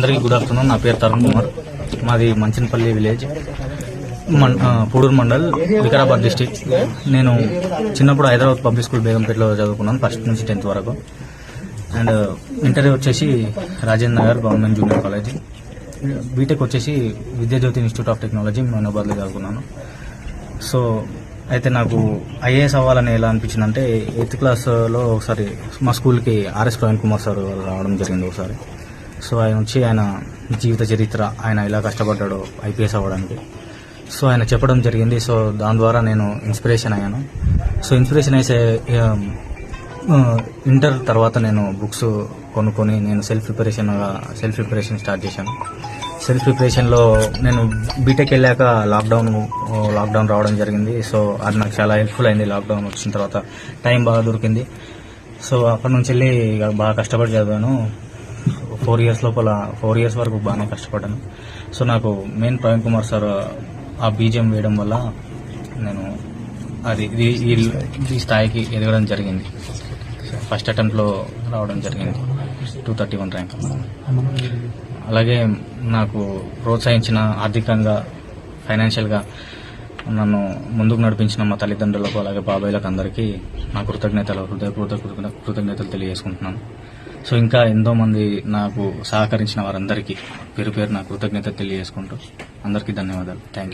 అందరికీ good afternoon. నా పేరు తరుణ్ కుమార్. మాది మంచినపల్లి విలేజ్. మన్ పూడూరు మండల్ వికారాబాద్ డిస్టిక్ నేను చిన్నప్పుడు హైదరాబాద్ పబ్లిక్ స్కూల్ బేగంపేటలో చదువుకున్నాను ఫస్ట్ నుంచి టెన్త్ వరకు. అండ్ ఇంటర్వ్యూ వచ్చేసి Rajendra Nagar government junior college. B Tech వచ్చేసి విద్యాజ్యోతి ఇన్స్టిట్యూట్ ఆఫ్ టెక్నాలజీ మనోబాద్లో చదువుకున్నాను. సో అయితే నాకు ఐఏఎస్ అవ్వాలని ఎలా అనిపించింది అంటే ఎయిత్ క్లాస్లో ఒకసారి మా స్కూల్కి ఆర్ఎస్ ప్రవీణ్ కుమార్ సార్ రావడం జరిగింది ఒకసారి. సో ఆయన నుంచి ఆయన జీవిత చరిత్ర ఆయన ఎలా కష్టపడ్డాడో ఐపీఎస్ అవ్వడానికి. సో ఆయన చెప్పడం జరిగింది. సో దాని ద్వారా నేను ఇన్స్పిరేషన్ అయ్యాను. సో ఇన్స్పిరేషన్ అయితే ఇంటర్ తర్వాత నేను బుక్స్ కొనుక్కొని నేను సెల్ఫ్ ప్రిపరేషన్గా సెల్ఫ్ ప్రిపరేషన్ స్టార్ట్ చేశాను. సెల్ఫ్ ప్రిపరేషన్లో నేను బీటెక్ వెళ్ళాక లాక్డౌన్ లాక్డౌన్ రావడం జరిగింది. సో అది నాకు చాలా హెల్ప్ఫుల్ అయింది. లాక్డౌన్ వచ్చిన తర్వాత టైం బాగా దొరికింది. సో అక్కడి నుంచి వెళ్ళి ఇక బాగా కష్టపడి చదివాను. ఫోర్ ఇయర్స్ లోపల ఫోర్ ఇయర్స్ వరకు బాగానే కష్టపడ్డాను. సో నాకు మెయిన్ ప్రవీణ్ కుమార్ సార్ ఆ బీజం వేయడం వల్ల నేను అది ఈ- స్థాయికి ఎదగడం జరిగింది. ఫస్ట్ అటెంప్ట్లో రావడం జరిగింది. Two thirty one rank. అలాగే నాకు ప్రోత్సహించిన ఆర్థికంగా ఫైనాన్షియల్గా నన్ను ముందుకు నడిపించిన మా తల్లిదండ్రులకు అలాగే బాబాయ్లకు అందరికీ నా కృతజ్ఞతలు హృదయపూర్వక కృతజ్ఞతలు తెలియజేసుకుంటున్నాను. సో ఇంకా ఎంతో మంది నాకు సహకరించిన వారందరికీ పేరు పేరు నా కృతజ్ఞత తెలియజేసుకుంటూ అందరికీ ధన్యవాదాలు. Thank you